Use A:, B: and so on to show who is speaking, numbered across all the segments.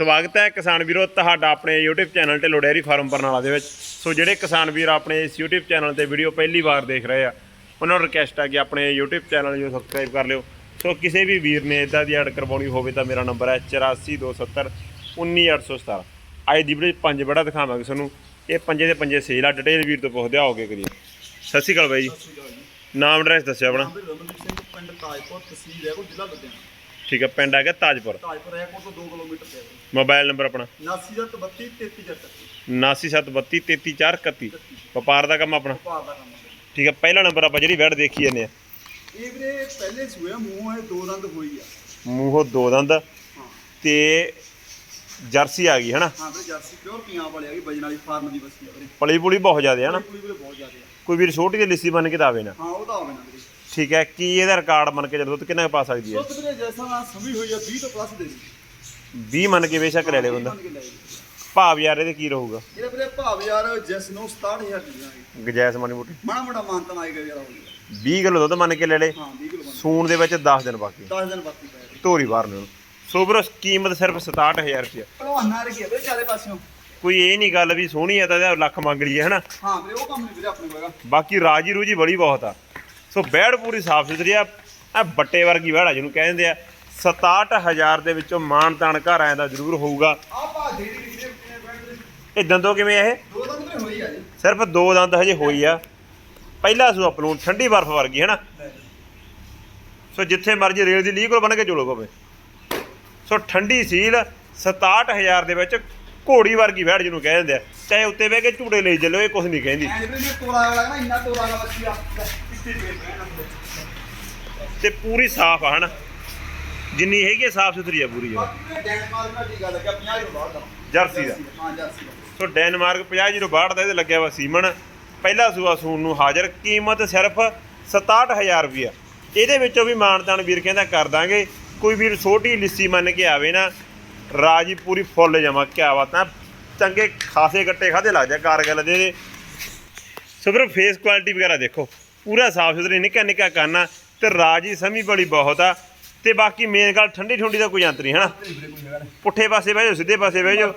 A: ਸਵਾਗਤ ਹੈ ਕਿਸਾਨ ਵੀਰੋ ਤੁਹਾਡਾ ਆਪਣੇ YouTube channel Dhillon dairy farm Barnala ਦੇ ਵਿੱਚ। ਸੋ ਜਿਹੜੇ ਕਿਸਾਨ ਵੀਰ ਆਪਣੇ ਇਸ YouTube ਚੈਨਲ ਤੇ ਵੀਡੀਓ ਪਹਿਲੀ ਵਾਰ ਦੇਖ ਰਹੇ ਆ ਉਹਨਾਂ ਨੂੰ ਰਿਕਵੈਸਟ ਹੈ ਕਿ ਆਪਣੇ YouTube ਚੈਨਲ ਨੂੰ ਸਬਸਕ੍ਰਾਈਬ ਕਰ ਲਿਓ। ਸੋ ਕਿਸੇ ਵੀ ਵੀਰ ਨੇ ਇਦਾਂ ਦੀ ਐਡ ਕਰਵਾਉਣੀ ਹੋਵੇ ਤਾਂ ਮੇਰਾ ਨੰਬਰ ਹੈ 8427 19817 ਅੱਜ ਦੀ ਵੀਡੀਓ ਪੰਜ ਬੜਾ ਦਿਖਾਵਾਂਗੇ ਤੁਹਾਨੂੰ। ਇਹ ਪੰਜੇ ਦੇ ਪੰਜੇ ਸੇਲ ਆ ਡਿਟੇਲ ਵੀਰ ਤੋਂ ਪੁੱਛਦੇ ਆਓਗੇ ਕਰੀਏ ਸਤਿ ਸ਼੍ਰੀ ਅਕਾਲ ਬਾਈ ਜੀ। ਨਾਮ ਐਡਰੈਸ ਦੱਸਿਓ ਆਪਣਾ।
B: ਨਾਮ ਰਮਨਦੀਪ ਸਿੰਘ ਪਿੰਡ ਤਾਜਪੁਰ ਤਹਿਸੀਲ ਹੈ ਕੋ ਜ਼ਿਲ੍ਹਾ ਲੁਧਿਆਣਾ।
A: ਠੀਕ ਹੈ ਪਿੰਡ ਆ ਗਿਆ ਤਾਜਪੁਰ।
B: ਤਾਜਪੁਰ ਹੈ ਕੋ ਤੋਂ 2 ਕਿਲੋਮੀਟਰ ਤੇ ਹੈ
A: ਮੋਬਾਈਲ ਨੰਬਰ ਆਪਣਾ?
B: 7932 33
A: 7972 33431 ਵਪਾਰ ਦਾ ਕੰਮ ਆਪਣਾ?
B: ਦਾ ਕੰਮ
A: ਠੀਕ ਹੈ ਪਹਿਲਾ ਨੰਬਰ ਆਪਾਂ ਜਿਹੜੀ ਵੈੜ ਦੇਖੀ ਜਾਂਦੇ ਆ।
B: ਇਹ ਵੀਰੇ ਪਹਿਲੇ ਸੂਏ ਮੂੰਹ ਹੈ ਦੋ ਦੰਦ ਹੋਈ ਆ।
A: ਮੂੰਹੋਂ ਦੋ ਦੰਦ। ਤੇ ਜਰਸੀ ਆ ਗਈ ਹਨਾ?
B: ਹਾਂ ਵੀਰੇ ਜਰਸੀ ਪਿਓਰ ਪੰਜਾਬ ਵਾਲੀ ਆ ਗਈ ਵਜਨ ਵਾਲੀ ਫਾਰਮ ਦੀ ਬੱਸੀ ਆ ਵੀਰੇ।
A: ਪਲੀ ਪੁਲੀ ਬਹੁਤ ਜ਼ਿਆਦਾ ਹਨਾ?
B: ਕੁੜੀ ਵੀਰੇ ਬਹੁਤ ਜ਼ਿਆਦਾ ਆ।
A: ਕੋਈ ਵੀਰ ਛੋਟੀ ਜਿਹੀ ਲਿੱਸੀ ਬਣ ਕੇ ਤਾਂ ਆਵੇ ਨਾ।
B: ਹਾਂ ਉਹ ਤਾਂ ਆਵੇ ਨਾ ਵੀਰੇ।
A: ਠੀਕ ਹੈ ਕੀ ਇਹਦਾ ਰਿਕਾਰਡ ਮੰਨ ਕੇ ਚੱਲੋ ਦੁੱਧ ਕਿੰਨਾ ਕੁ ਪਾ ਸਕਦੀ ਹੈ?
B: ਵੀਰੇ ਜੈਸਾ ਨਾ ਸਮੀ ਹੋਈ ਆ 20 ਤੋਂ ਪਲੱਸ ਦੇ ਦੀ
A: 20 ਮੰਨ ਕੇ ਬੇਸ਼ੱਕ ਲੈ ਲੇ ਬੰਦਾ।
B: ਜੀ।
A: ਭਾਵ ਯਾਰ ਇਹਦੇ ਕੀ ਰਹੂਗਾ?
B: ਇਹਦੇ ਵੀਰੇ ਭਾਵ ਯਾਰ ਜੈਸ ਨੂੰ 67000 ਦੀ ਜਾਣਗੇ
A: ਗਜੈਸ ਮਾਨੀ ਮੋਟੀ।
B: ਮਾੜਾ ਮੋਟਾ ਮਾਨਤਨ ਆਏਗਾ ਯਾਰ ਹੋਊਗਾ
A: 20 ਕਿਲੋ ਦੁੱਧ ਮੰਨ ਕੇ ਲੈ ਲੇ
B: ਹਾਂ 20 ਕਿਲੋ ਬੰਦਾ
A: ਸੂਣ ਦੇ ਵਿੱਚ 10 ਦਿਨ ਬਾਕੀ
B: 10 ਦਿਨ ਬਾਕੀ ਪਏ
A: ਧੋਰੀ ਬਾਹਰ ਨੂੰ। ਸੋ ਵੀਰੋ ਕੀਮਤ ਸਿਰਫ 67000 ਰੁਪਏ
B: ਭਲਵਾਨਾਂ ਰਕੀ ਵੀਰੇ ਚਾਰੇ ਪਾਸਿਓਂ।
A: ਕੋਈ ਇਹ ਨਹੀਂ ਗੱਲ ਵੀ ਸੋਹਣੀ ਹੈ ਤਾਂ ਇਹਦਾ ਲੱਖ ਮੰਗ ਲਈਏ ਹਨਾ?
B: ਹਾਂ ਵੀਰੇ ਉਹ ਕੰਮ ਨਹੀਂ ਵੀਰੇ ਆਪਣੇ ਕੋਲ ਹੈਗਾ।
A: ਬਾਕੀ ਰਾਜੀ ਰੂਜੀ ਬੜੀ ਬਹੁਤ ਆ। ਸੋ ਬੈੜ ਪੂਰੀ ਸਾਫ਼ ਸੁਥਰੀ ਆ। ਇਹ ਬੱਟੇ ਵਰਗੀ ਬੈੜ ਆ ਜਿਹਨੂੰ ਕਹਿੰਦੇ ਆ। 67000 ਦੇ ਵਿੱਚੋਂ ਮਾਣ ਤਾਣ ਘਰ ਆਇਆ ਦਾ ਜ਼ਰੂਰ ਹੋਊਗਾ। ਇਹ ਦੰਦੋਂ ਕਿਵੇਂ ਇਹ?
B: ਦੋ ਦੰਦ ਵੀਰੇ ਹੋਈ ਆ ਜੀ।
A: ਸਿਰਫ ਦੋ ਦੰਦ ਹਜੇ ਹੋਈ ਆ। ਪਹਿਲਾ ਸੂ ਆਪਣੂ ਠੰਡੀ ਬਰਫ਼ ਵਰਗੀ ਹੈ ਨਾ ਸੋ ਜਿੱਥੇ ਮਰਜ਼ੀ ਰੇਲ ਦੀ ਲੀਹ ਕੋਲ ਬਣ ਕੇ ਚਲੋ ਪਵੇ ਸੋ ਠੰਡੀ ਸੀਲ 67000 ਦੇ ਵਿੱਚ ਘੋੜੀ ਵਰਗੀ ਬੈੜ ਜਿਹਨੂੰ ਕਹਿ ਦਿੰਦੇ ਆ। ਚਾਹੇ ਉੱਤੇ ਬਹਿ ਕੇ ਝੂੜੇ ਲਈ ਚੱਲੋ ਇਹ ਕੁਝ ਨਹੀਂ ਕਹਿੰਦੀ।
B: ਐਂ ਨੇ ਤੋਰਾ ਵਾਲਾ ਨਾ ਇੰਨਾ ਤੋਰਾ ਵਾਲਾ ਬੱਚੀ ਆ।
A: ਤੇ ਪੂਰੀ ਸਾਫ਼ ਆ ਹਨਾ? ਜਿੰਨੀ ਹੈਗੀ ਆ ਸਾਫ਼ ਸੁਥਰੀ ਆ ਪੂਰੀ
B: ਵੀਰੇ ਡੈਨਮਾਰਕ ਦਾ ਟੀਕਾ ਲੱਗਿਆ 50 ਰੁਪਏ ਬਾਅਦ ਦਾ।
A: ਜਰਸੀ ਦਾ?
B: ਹਾਂ ਜਰਸੀ ਦਾ।
A: ਸੋ ਡੈਨਮਾਰਕ 5062 ਦਾ ਇਹਦੇ ਲੱਗਿਆ ਵਾ ਸੀਮਨ। ਪਹਿਲਾ ਸੂਆ ਸੂਣ ਨੂੰ ਹਾਜ਼ਰ ਕੀਮਤ ਸਿਰਫ 67000 ਰੁਪਇਆ ਇਹਦੇ ਵਿੱਚੋਂ ਵੀ ਮਾਨਤਾਨ ਵੀਰ ਕਹਿੰਦਾ ਕਰ ਦਾਂਗੇ। ਕੋਈ ਵੀਰ ਛੋਟੀ ਲਿੱਸੀ ਮੰਨ ਕੇ ਆਵੇ ਨਾ ਰਾਜੀ ਪੂਰੀ ਫੁੱਲ ਜਮਾ ਕਿਆ ਬਾਤਾਂ ਚੰਗੇ ਖਾਸੇ ਗੱਟੇ ਖਾਦੇ ਲੱਗਦੇ ਆ ਕਾਰਗਲ ਦੇ। ਸੋ ਫੇਸ ਕੁਆਲਿਟੀ ਵਗੈਰਾ ਦੇਖੋ। ਪੂਰਾ ਸਾਫ਼ ਸੁਥਰੀ ਨਿੱਕਾ ਨਿੱਕਾ ਕਾਨਾ ਤੇ ਰਾਜੀ ਸਮੀ ਬੜੀ ਬਹੁਤ ਆ। ਤੇ ਬਾਕੀ ਮੇਨ ਗੱਲ ਠੰਡੀ ਠੁੰਡੀ ਦਾ ਕੋਈ ਅੰਤ ਨਹੀਂ ਹਨਾ? ਪੁੱਠੇ ਪਾਸੇ ਬਹਿ ਜਾਓ ਸਿੱਧੇ ਪਾਸੇ ਬਹਿ ਜਾਓ।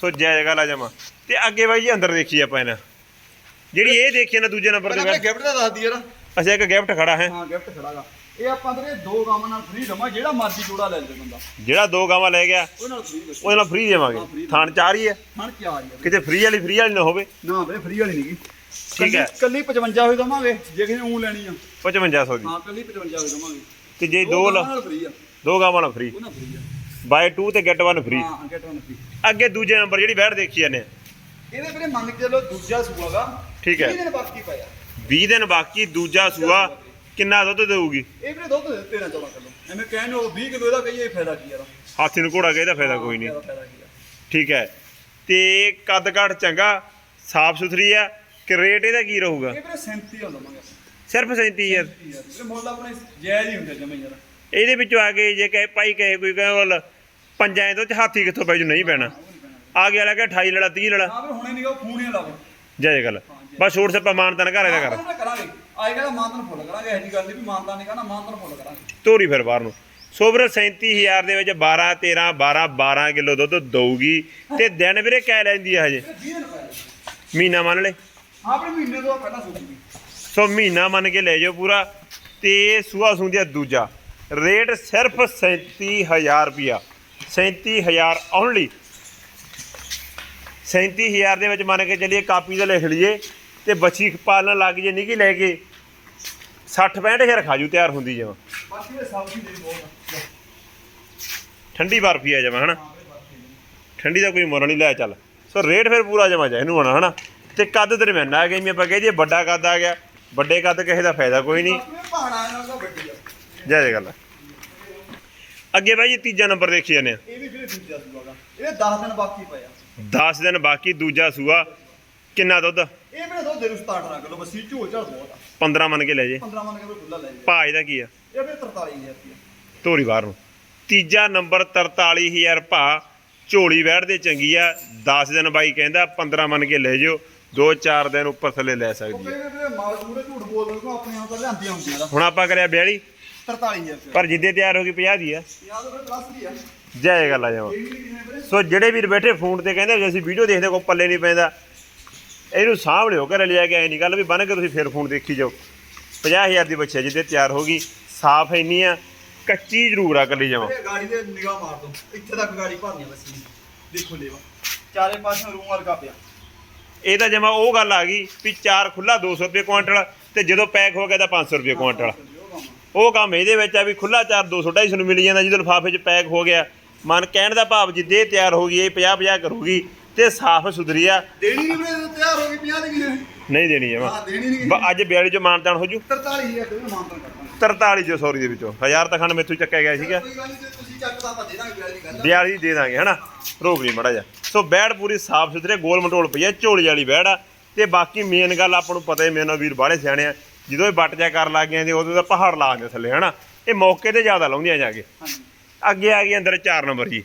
A: ਸੋ ਜਾਇਜ਼ ਗੱਲ ਆ ਜਮਾ। ਤੇ ਅੱਗੇ ਬਾਈ ਜੀ ਅੰਦਰ ਦੇਖੀ ਆਪਾਂ ਇਹਨਾਂ। ਜਿਹੜੀ ਇਹ ਦੇਖੀ ਨਾ ਦੂਜੇ ਨੰਬਰ ਤੇ ਬੈਠ-
B: ਗਿਫਟ ਦਾ ਦੱਸ ਦਈਏ ਨਾ।
A: ਅੱਛਾ ਇੱਕ ਗਿਫਟ ਖੜਾ ਹੈ।
B: ਹਾਂ ਗਿਫਟ ਖੜਾਗਾ। ਇਹ ਆਪਾਂ ਵੀਰੇ ਦੋ ਗਾਵਾਂ ਨਾਲ ਫ੍ਰੀ ਦਮਾ ਜਿਹੜਾ ਮਰਜ਼ੀ ਜੋੜਾ ਲੈ ਲੈ ਬੰਦਾ।
A: ਜਿਹੜਾ ਦੋ ਗਾਵਾਂ ਲੈ ਗਿਆ ਉਹਦੇ ਨਾਲ ਫ੍ਰੀ ਦੇਵਾਂਗੇ।
B: ਹਾਂ,
A: ਥਾਣ ਚਾਰ ਹੀ ਹੈ।
B: ਕੀ ਆ ਰਹੀ ਆ
A: ਕਿਤੇ ਫ੍ਰੀ ਵਾਲੀ ਫ੍ਰੀ ਵਾਲੀ ਨਾ ਹੋਵੇ।
B: ਨਾ ਵੀਰੇ ਫ੍ਰੀ ਵਾਲੀ ਨਹੀਂਗੀ
A: ਠੀਕ ਹੈ।
B: ਕੱਲੀ 55 ਹੋਈ ਦਵਾਂਗੇ ਜੇ ਕਿਸੇ ਨੂੰ ਲੈਣੀ ਆ।
A: 5500 ਦੀ।
B: ਹਾਂ ਕੱਲੀ 55 ਹੋਈ ਦਵਾਂਗੇ।
A: ਤੇ ਜੇ ਦੋ ਲ- ਦੋ ਗਾਵਾਂ ਨਾਲ ਫ੍ਰੀ
B: ਉਹ ਨਾਲ ਫ੍ਰੀ ਆ।
A: ਬਾਏ 2 ਤੇ ਗੈਟ 1 ਫ੍ਰੀ
B: ਹਾਂ ਗੈਟ ਵਨ ਫ੍ਰੀ
A: ਅੱਗੇ ਦੂਜੇ ਨੰਬਰ ਜਿਹੜੀ ਬੈਠ ਦੇਖੀ ਜਾਂਦੇ।
B: ਇਹਦੇ ਵੀਰੇ ਮੰਨ ਕੇ ਚੱਲੋ ਦੂਜਾ ਸੂਆਗਾ
A: ਠੀਕ ਹੈ।
B: ਦਿਨ ਬਾਕੀ ਪਿਆ।
A: 20 ਦਿਨ ਬਾਕੀ ਦੂਜਾ ਸੂਆ ਕਿੰਨਾ ਦੁੱਧ ਦੇਊਗੀ?
B: ਇਹ ਵੀਰੇ ਦੁੱਧ 13 14 ਕਿਲੋ। ਐਵੇਂ ਕਹਿਣ ਨੂੰ 20 ਕਿਲੋ ਇਹਦਾ ਕਹੀਏ ਫਾਇਦਾ ਕੀ ਯਾਰ
A: ਹਾਥੀ ਨੂੰ ਘੋੜਾ ਕਹਿੰਦਾ ਫਾਇਦਾ ਕੋਈ ਨਹੀਂ। ਠੀਕ ਹੈ। ਤੇ ਕੱਦ ਕਾਠ ਚੰਗਾ ਸਾਫ਼ ਸੁਥਰੀ ਆ। ਕਿ ਰੇਟ ਇਹਦਾ ਕੀ ਰਹੂਗਾ?
B: ਇਹ ਵੀਰੇ 37 ਆ ਦਵਾਂਗੇ
A: ਸਿਰਫ 37000
B: ਯਾਰ ਵੀਰੇ ਮੁੱਲ ਆਪਣੇ ਜਾਇਜ਼ ਹੀ ਹੁੰਦਾ ਜਮੇ ਯਾਰ।
A: ਇਹਦੇ ਵਿੱਚੋਂ ਆ ਕੇ ਜੇ ਕਹੇ ਭਾਈ ਕਹੇ ਕੋਈ ਕਹੇ ਵੱਲ ਪੰਜਾਂ ਤੋਂ ਚ ਹਾਥੀ ਕਿੱਥੋਂ ਪੈਣਾ।
B: ਉਹ ਨਹੀਂ ਪੈਣਾ।
A: ਆ ਗਿਆ ਲੱਗਾ 28 ਲੜਾ 30 ਲੜਾ।
B: ਹਾਂ ਵੀਰੇ ਹੁਣੇ ਨਹੀਂ ਉਹ ਫੋਨ ਹੀ ਲਾਵੇ
A: ਜੈ ਗੱਲ। ਬਸ ਛੋੜ ਸੱਪਾ ਮਾਨਤਨ ਘਰ ਇਹਦਾ ਕਰ।
B: ਕਰਾਂਗੇ। ਆਏਗਾ ਤਾਂ ਮਾਨਤਨ ਫੁੱਲ ਕਰਾਂਗੇ ਇਹੋ ਜਿਹੀ ਗੱਲ ਨਹੀਂ ਵੀ ਮਾਨਤਾ ਨਹੀਂ ਕਰਨਾ ਮਾਨਤਨ ਫੁੱਲ ਕਰਾਂਗੇ।
A: ਤੋਰੀ ਫਿਰ ਬਾਹਰ ਨੂੰ। ਸੋਬਰ 37000 ਦੇ ਵਿੱਚ 12 13 12 12 ਕਿਲੋ ਦੁੱਧ ਦਊਗੀ ਤੇ ਦਿਨ ਵੀਰੇ ਕਹਿ ਲੈਂਦੀ ਆ ਹਜੇ?
B: ਵੀਰੇ 20 ਦਿਨ ਪਏ
A: ਮਹੀਨਾ ਮੰਨ ਲੈ
B: ਆਪਣੇ ਮਹੀਨੇ ਤੋਂ ਪਹਿਲਾਂ ਸੋਚੂਗੀ
A: ਸੋ ਮਹੀਨਾ ਮੰਨ ਕੇ ਲੈ ਜਾਓ ਪੂਰਾ ਤੇ ਸੂਆ ਸੁੰਦਿਆ ਦੂਜਾ। ਰੇਟ ਸਿਰਫ 37000 ਰੁਪਿਆ 37000 ਓਨਲੀ 37000 ਦੇ ਵਿੱਚ ਮੰਨ ਕੇ ਚੱਲੀਏ ਕਾਪੀ ਤੇ ਲਿਖ ਲਈਏ ਤੇ ਬੱਚੀ ਪਾਲਣ ਲੱਗ ਜੇ ਨਿੱਕੀ ਲੈ ਕੇ 60 65000 ਖਾਜੂ ਤਿਆਰ ਹੁੰਦੀ ਜਮਾ
B: ਬਾਕੀ ਇਹ ਸਬਜ਼ੀ ਦੇ ਬਹੁਤ
A: ਠੰਡੀ ਬਰਫੀ ਆ ਜਮਾ ਹਨਾ? ਠੰਡੀ ਦਾ ਕੋਈ ਮੁੱਲ ਨਹੀਂ ਲੈ ਚੱਲ। ਸੋ ਰੇਟ ਫਿਰ ਪੂਰਾ ਜਮਾ ਜਾ ਇਹਨੂੰ ਹੋਣਾ ਹਨਾ? ਤੇ ਕੱਦ ਦਰਮਿਆਨਾ ਆ ਗਿਆ ਜਿਵੇਂ ਆਪਾਂ ਕਹੇ ਜੇ ਵੱਡਾ ਕੱਦ ਆ ਗਿਆ। ਵੱਡੇ ਕੱਦ ਕਿਸੇ ਦਾ ਫਾਇਦਾ ਕੋਈ ਨਹੀਂ।
B: ਪਹਾੜਾ ਇਹਨਾਂ ਦਾ ਵੱਡੀ ਆ।
A: ਜੈ ਜੈ ਗੱਲ। ਅੱਗੇ ਬਾਈ ਜੀ ਤੀਜਾ ਨੰਬਰ ਦੇਖੀ ਜਾਂਦੇ ਆ।
B: ਇਹ ਵੀ ਦੂਜਾ ਇਹਦੇ 10 ਦਿਨ ਬਾਕੀ ਪਏ ਆ।
A: 10 ਦਿਨ ਬਾਕੀ ਦੂਜਾ ਸੂਆ। ਕਿੰਨਾ ਦੁੱਧ?
B: ਇਹ ਵੀਰੇ ਦੁੱਧ ਦੇ ਨੂੰ 17 ਕਿਲੋ ਬਸੀ ਝੋਲ ਝਾਲ ਬਹੁਤ ਆ
A: 15 ਮੰਨ ਕੇ ਲੈ ਜੇ।
B: 15 ਮੰਨ ਕੇ ਖੁੱਲਾ ਲੈ ਜਾ।
A: ਭਾਜ ਦਾ ਕੀ ਆ?
B: ਇਹ ਵੀਰੇ 43000 ਰੁਪਏ।
A: ਧੋਰੀ ਬਾਹਰ ਨੂੰ। ਤੀਜਾ ਨੰਬਰ 43000 ਭਾ ਝੋਲੀ ਵੈੜਦੇ ਚੰਗੀ ਆ। 10 ਦਿਨ ਬਾਈ ਕਹਿੰਦਾ 15 ਮੰਨ ਕੇ ਲੈ ਜਿਓ। 2-4 ਦਿਨ ਉੱਪਰ ਥੱਲੇ ਲੈ ਸਕਦੀ
B: ਮੂਰੇ ਝੂਠ ਆਪਣੇ ਆਪ ਤਾਂ ਦਾ
A: ਹੁਣ ਆਪਾਂ ਕਰਿਆ 42
B: 43000 ਰੁਪਏ।
A: ਪਰ ਜਿੱਦੇ ਤਿਆਰ ਹੋ ਗਈ 50 ਦੀ ਆ
B: ਯਾਦ ਉਹ ਪਲੱਸ ਦੀ ਆ
A: ਜੈ ਗੱਲ ਆ ਜਾਵਾ ਸੋ ਜਿਹੜੇ ਵੀਰ ਬੈਠੇ ਫੋਨ ਤੇ ਕਹਿੰਦੇ ਅਸੀਂ ਵੀਡੀਓ ਦੇਖਦੇ ਕੋ ਪੱਲੇ ਨਹੀਂ ਪੈਂਦਾ। ਇਹਨੂੰ ਸਾਂਭ ਲਿਓ ਘਰੇ ਲਿਆ ਕੇ ਐ ਨਹੀਂ ਗੱਲ ਵੀ ਬਨ ਕੇ ਤੁਸੀਂ ਫਿਰ ਫੋਨ ਦੇਖੀ ਜਾਓ। 50000 ਦੀ ਬੱਚਾ ਜਿੱਦੇ ਤਿਆਰ ਹੋ ਗਈ ਸਾਫ਼ ਇੰਨੀ ਆ ਕੱਚੀ ਜ਼ਰੂਰ ਆ ਕੱਲੀ ਜਾਵਾਂ।
B: ਗਾੜੀ ਦੇ ਨਿਗਾਹ ਮਾਰ ਦੋ। ਇੱਥੇ ਤੱਕ ਗਾੜੀ ਭਰਨੀ ਆ ਬਸ। ਦੇਖੋ ਲੇਵਾ। ਚਾਰੇ ਪਾਸੇ ਰੂਮ ਵਰਗਾ ਪਿਆ।
A: ਇਹ ਤਾਂ ਜਮਾ ਉਹ ਗੱਲ ਆ ਗਈ ਵੀ ਚਾਰ ਖੁੱਲਾ 200 ਰੁਪਏ ਕੁਆਂਟਲ ਤੇ ਜਦੋਂ ਪੈਕ ਹੋ ਗਿਆ ਤਾਂ 500 ਰੁਪਏ ਕੁਆਂਟਲ।
B: ਉਹ ਕੰਮ
A: ਇਹਦੇ ਵਿੱਚ ਆ ਵੀ ਖੁੱਲਾ ਚਾਰ 200 250 ਨੂੰ ਮਿਲ ਜਾਂਦਾ ਜਦੋਂ ਲਿਫਾਫੇ 'ਚ ਪੈਕ ਹੋ ਗਿਆ। ਮਨ ਕਹਿਣ ਦਾ ਭਾਵ ਜਿੱਦੇ ਤਿਆਰ ਹੋ ਗਈ ਇਹ 50 50 ਕਰੂਗੀ ਤੇ ਸਾਫ਼ ਸੁਥਰੀ ਆ।
B: ਦੇਣੀ ਨਹੀਂ ਵੀਰੇ ਤਿਆਰ ਹੋ ਗਈ 50 ਦੀ
A: ਨਹੀਂ ਦੇਣੀ ਜਮਾ।
B: ਹਾਂ ਦੇਣੀ ਨਹੀਂ।
A: ਅੱਜ 42 ਚ ਮਾਨਤਾਨ ਹੋ ਜੂ।
B: 43000 ਤੇ ਮਾਨਤਨ
A: 43 ਚ ਸੌਰੀ ਦੇ ਵਿੱਚੋਂ। ਹਜ਼ਾਰ ਤਾਂ ਖੰਡ ਮੈਥੋਂ ਚੱਕਿਆ ਗਿਆ ਸੀਗਾ।
B: ਕੋਈ ਗੱਲ ਨਹੀਂ ਜੇ ਤੁਸੀਂ ਚੱਕਦਾ ਤਾਂ ਦੇ ਦਾਂਗੇ ਵੀਰੇ ਦੀ ਗੱਲ ਆ।
A: 42 ਦੇ ਦਾਂਗੇ ਹਨਾ? ਰੋਕ ਨਹੀਂ ਮੜਾ ਜਾ ਸੋ ਬੈੜ ਪੂਰੀ ਸਾਫ਼ ਸੁਥਰੇ ਗੋਲ ਮਟੋਲ ਪਈ ਆ ਝੋਲੀ ਵਾਲੀ ਬੈੜ ਆ। ਤੇ ਬਾਕੀ ਮੇਨ ਗੱਲ ਆਪਾਂ ਨੂੰ ਪਤਾ ਹੀ ਮੇਨਾ ਵੀਰ ਬਾਹਲੇ ਸਿਆਣੇ ਆ। ਜਦੋਂ ਇਹ ਬੱਟ ਜਾ ਕਰ ਲੱਗ ਜਾਂਦੇ ਉਦੋਂ ਤਾਂ ਪਹਾੜ ਲਾ ਦਿੰਦੇ ਥੱਲੇ ਹਨਾ? ਇਹ ਮੌਕੇ ਤੇ ਜ਼ਿਆਦਾ ਲਾਉਂਦੀਆਂ ਜਾ ਕੇ।
B: ਹਾਂਜੀ।
A: ਅੱਗੇ ਆ ਗਈ ਅੰਦਰ 4 ਨੰਬਰ ਜੀ।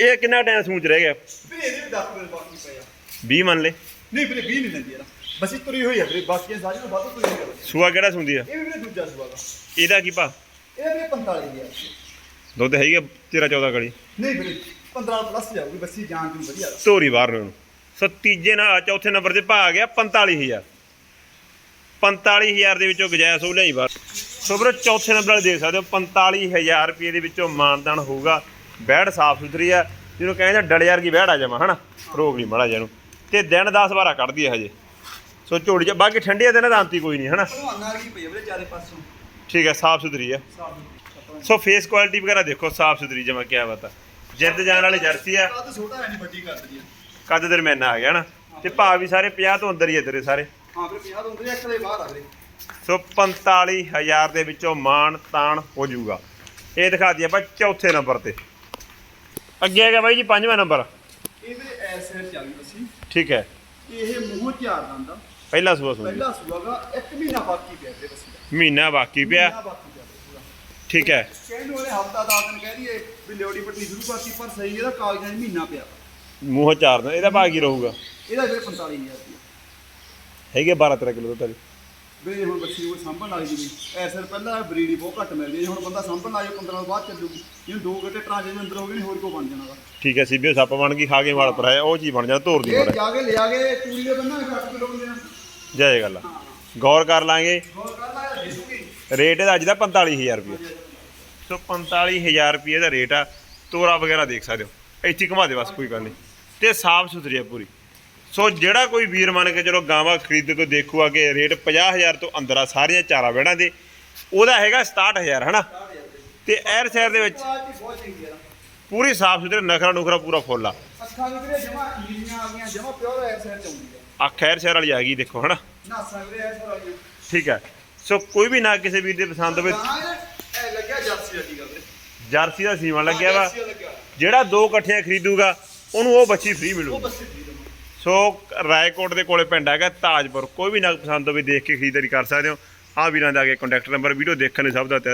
A: ਇਹ ਕਿੰਨਾ ਟਾਈਮ ਸੂਚ ਰਹਿ ਗਿਆ?
B: ਵੀਰੇ ਇਹਦੇ ਵੀ 10 ਮਿੰਟ ਬਾਕੀ ਪਏ ਆ।
A: 20 ਮੰਨ ਲੈ
B: ਨਹੀਂ ਵੀਰੇ 20 ਨਹੀਂ ਲੈਂਦੀ ਯਾਰ। ਬਸ ਹੀ ਤੁਰੀ ਹੋਈ ਆ ਵੀਰੇ ਬਾਕੀ ਸਾਰੀ ਨੂੰ ਵੱਧ ਤੁਰੀ ਹੋਈ ਆ।
A: ਸੂਆ ਕਿਹੜਾ ਸੁੰਦੀ ਆ?
B: ਇਹ ਵੀ ਵੀਰੇ ਦੂਜਾ ਸੂਆ ਦਾ
A: ਇਹਦਾ ਕੀ ਭਾ
B: ਇਹ ਵੀਰੇ 45000
A: ਦੁੱਧ ਹੈਗਾ 13 14 ਕੜੀ?
B: ਨਹੀਂ ਵੀਰੇ 15 ਪਲੱਸ ਜਾਊਗੀ ਬੱਸੀ ਜਾਨ ਦੀ ਵਧੀਆ। ਦਾ
A: ਧੋਰੀ ਬਾਹਰ ਨੂੰ। ਸੋ ਤੀਜੇ ਨਾਲ ਚੌਥੇ ਨੰਬਰ ਤੇ ਭਾ ਆ ਗਿਆ 45000 45000 ਦੇ ਵਿੱਚੋਂ ਗਜਾਇਸ ਉਹ ਲਈ ਬਾਹਰ। ਸੋ ਵੀਰੋ ਚੌਥੇ ਨੰਬਰ ਵਾਲੇ ਦੇਖ ਸਕਦੇ ਹੋ 45000 ਰੁਪਏ ਦੇ ਵਿੱਚੋਂ ਮਾਨਦਾਨ ਹੋਊਗਾ। ਬੈੜ ਸਾਫ਼ ਸੁਥਰੀ ਆ। ਜਿਹਨੂੰ ਕਹਿੰਦੇ ਡਲੇ ਵਰਗੀ ਬੈੜ ਆ ਜਾਵਾਂ ਹਨਾ? ਰੋਗ ਨਹੀਂ ਮੜਾ ਜਾਨੂੰ ਤੇ ਦਿਨ 10 12 ਕੱਢਦੀ ਹੈ ਹਜੇ। ਸੋ ਝੋੜੀ ਚ ਬਾਕੀ ਠੰਡੀਆਂ ਦਿਨਾਂ ਦਾ ਅੰਤੀ ਕੋਈ ਨਹੀਂ ਹਨਾ?
B: ਭਲਵਾਨਾਂ ਵਾਲੀ ਪਈ ਆ ਵੀਰੇ ਚਾਰੇ ਪਾਸੋਂ।
A: ਠੀਕ ਹੈ ਸਾਫ਼ ਸੁਥਰੀ ਆ
B: ਸਾਫ਼
A: ਸੋ ਫੇਸ ਕੁਆਲਿਟੀ ਵਗੈਰਾ ਦੇਖੋ ਸਾਫ਼ ਸੁਥਰੀ ਜਮਾ ਕਿਆ ਬਤਾ ਜਿੱਦ ਜਾਣ ਵਾਲੀ ਜਰਸੀ ਆ।
B: ਤਾਂ ਛੋਟਾ ਹੈ ਨਹੀਂ ਵੱਡੀ ਕਰ ਦਦੀ
A: ਕੱਦ ਦਰਮਿਆਨਾ ਆ ਗਿਆ ਨਾ। ਤੇ ਭਾਅ ਵੀ ਸਾਰੇ 50 ਤੋਂ ਅੰਦਰ ਹੀ ਆ ਤੇਰੇ ਸਾਰੇ।
B: ਹਾਂ ਵੀਰੇ 50 ਤੋਂ ਹੁੰਦੇ ਇੱਕ ਦੇ ਬਾਹਰ ਆ ਵੀਰੇ।
A: ਸੋ 45000 ਦੇ ਵਿੱਚੋਂ ਮਾਨ ਤਾਨ ਹੋ ਜਾਊਗਾ। ਇਹ ਦਿਖਾ ਦਈਏ ਆਪਾਂ ਚੌਥੇ ਨੰਬਰ ਤੇ। ਅੱਗੇ ਹੈਗਾ ਬਾਈ ਜੀ ਪੰਜਵਾਂ ਨੰਬਰ।
B: ਇਹ ਵੀਰੇ ਐਸ ਐਰ ਚੱਲ ਗਈ ਬੱਸੀ
A: ਠੀਕ ਹੈ।
B: ਇਹ ਮੂੰਹ ਚਾਰ ਦੰਦਾ
A: ਪਹਿਲਾ ਸੂਆ ਸੁਣ
B: ਪਹਿਲਾ ਸੂਆਗਾ ਇੱਕ ਮਹੀਨਾ ਬਾਕੀ ਪਿਆ ਵੀਰੇ ਬੱਸੀ ਦਾ
A: ਮਹੀਨਾ ਬਾਕੀ ਪਿਆ।
B: ਮਹੀਨਾ ਬਾਕੀ ਪਿਆ ਵੀਰੇ ਪੂਰਾ।
A: ਠੀਕ ਹੈ।
B: ਕਹਿੰਦੇ ਉਹਨੇ ਹਫਤਾ ਦਾ ਦਿਨ ਕਹਿ ਦਈਏ ਵੀ ਲਿਓੜੀ ਪੱਟੀ ਸ਼ੁਰੂ ਕਰਤੀ ਪਰ ਸਹੀ ਇਹਦਾ ਕਾਗਜ਼ਾਂ 'ਚ ਮਹੀਨਾ ਪਿਆ।
A: ਮੂੰਹ ਚਾਰ ਦਿਨ ਇਹਦਾ ਭਾਅ ਕੀ ਰਹੂਗਾ?
B: ਇਹਦਾ ਵੀਰੇ 45000 ਰੁਪਇਆ।
A: ਹੈਗੇ 12 13 ਕਿਲੋ ਦੁੱਧ
B: ਵੀਰੇ ਹੁਣ ਬੱਚੀ ਨੂੰ ਸਾਂਭਣ ਲੱਗ ਜੂਗੀ ਐਸਰ ਪਹਿਲਾਂ ਬਰੀਡ ਬਹੁਤ ਘੱਟ ਮਿਲਦੀ ਹੈ ਹੁਣ ਬੰਦਾ ਸਾਂਭਣ ਲੱਗ ਜਾਊ 15 ਤੋਂ ਬਾਅਦ ਚੱਲੂਗੀ। ਜਿਵੇਂ ਦੋ ਘੰਟੇ ਟਰਾਂਜੇ ਦੇ ਅੰਦਰ ਹੋ ਨਹੀਂ ਹੋਰ ਕੋ ਬਣ ਜਾਣਾ ਵਾ
A: ਠੀਕ ਹੈ ਸੀਬੀਓ ਸੱਪ ਬਣ ਗਈ ਖਾ ਕੇ ਵਾਲ ਪਰ ਆਇਆ ਉਹ ਚੀਜ਼ ਬਣ ਜਾਣਾ ਧੋਰ ਦੀ
B: ਇਹ ਜਾ ਕੇ ਲਿਆ ਕੇ ਚੂੜੀ ਦੇ ਬੰਨਾ 8 ਕਿਲੋ ਬੰਦੇ ਨਾਲ।
A: ਜੈ ਗੱਲ ਗੌਰ ਕਰ ਲਾਂਗੇ।
B: ਦੇ
A: ਰੇਟ ਇਹਦਾ ਅੱਜ ਦਾ 45000 ਰੁਪਏ। ਸੋ 45000 ਰੁਪਏ ਦਾ ਰੇਟ ਆ। ਤੋਰਾ ਵਗੈਰਾ ਦੇਖ ਸਕਦੇ ਹੋ। ਇੱਥੇ ਘੁਮਾ ਦੇ ਬਸ ਕੋਈ ਗੱਲ ਨਹੀਂ। ਤੇ ਸਾਫ਼ ਸੁਥਰੀ ਆ ਪੂਰੀ। ਸੋ ਜਿਹੜਾ ਕੋਈ ਵੀਰ ਮੰਨ ਕੇ ਚਲੋ ਗਾਵਾਂ ਖਰੀਦ ਕੇ ਦੇਖੂਗਾ ਕਿ ਰੇਟ 50000 ਤੋਂ ਅੰਦਰ ਆ ਸਾਰੀਆਂ ਚਾਰਾ ਵੜਾਂ ਦੇ ਉਹਦਾ ਹੈਗਾ 67000 ਹਨਾ? ਤੇ ਐਰ ਸ਼ਹਿਰ ਦੇ ਵਿੱਚ ਪੂਰੀ ਸਾਫ਼ ਸੁਥਰੀ ਨਖਰਾ ਨੁਖਰਾ ਪੂਰਾ ਫੁੱਲ ਆ।
B: ਅੱਖਾਂ ਵੀਰੇ ਜਮਾ ਨੀਲੀਆਂ ਆ ਗਈਆਂ ਜਮਾ ਪਿਓਰ ਐਸਰ ਚਾਉਂਦੀ ਹੈ
A: ਆ। ਖੈਰ ਸ਼ਹਿਰ ਵਾਲੀ ਆ ਗਈ ਦੇਖੋ ਹਨਾ?
B: ਨਾਸਾਂ ਵੀਰੇ ਐਸਰ ਆ। ਗਈਆਂ
A: ਠੀਕ ਹੈ। ਸੋ ਕੋਈ ਵੀ ਨਾ ਕਿਸੇ ਵੀਰ ਦੇ ਪਸੰਦ ਹੋਵੇ
B: ਇਹ ਲੱਗਿਆ ਜਰਸੀ ਵਾਲੀ ਗੱਲ
A: ਜਰਸੀ ਦਾ ਸੀਮਾ ਲੱਗਿਆ ਵਾ। ਜਿਹੜਾ ਦੋ ਇਕੱਠੀਆਂ ਖਰੀਦੂਗਾ ਉਹਨੂੰ ਉਹ ਬੱਚੀ ਫ੍ਰੀ
B: ਉਹ
A: ਮਿਲੂਗੀ
B: ਬੱਸੇ ਦੀ ਦਮ
A: ਸੋ ਰਾਏਕੋਟ ਦੇ ਕੋਲੇ ਪਿੰਡ ਹੈਗਾ ਤਾਜਪੁਰ। ਕੋਈ ਵੀ ਨਾ ਪਸੰਦ ਹੋਵੇ ਦੇਖ ਕੇ ਖਰੀਦਦਾਰੀ ਕਰ ਸਕਦੇ ਹੋ। ਆ ਵੀਰਾਂ ਦਾ ਅੱਗੇ ਕੰਟੈਕਟ ਨੰਬਰ ਵੀਡੀਓ ਦੇਖਣ ਲਈ ਸਭ ਦਾ ਤਹਿ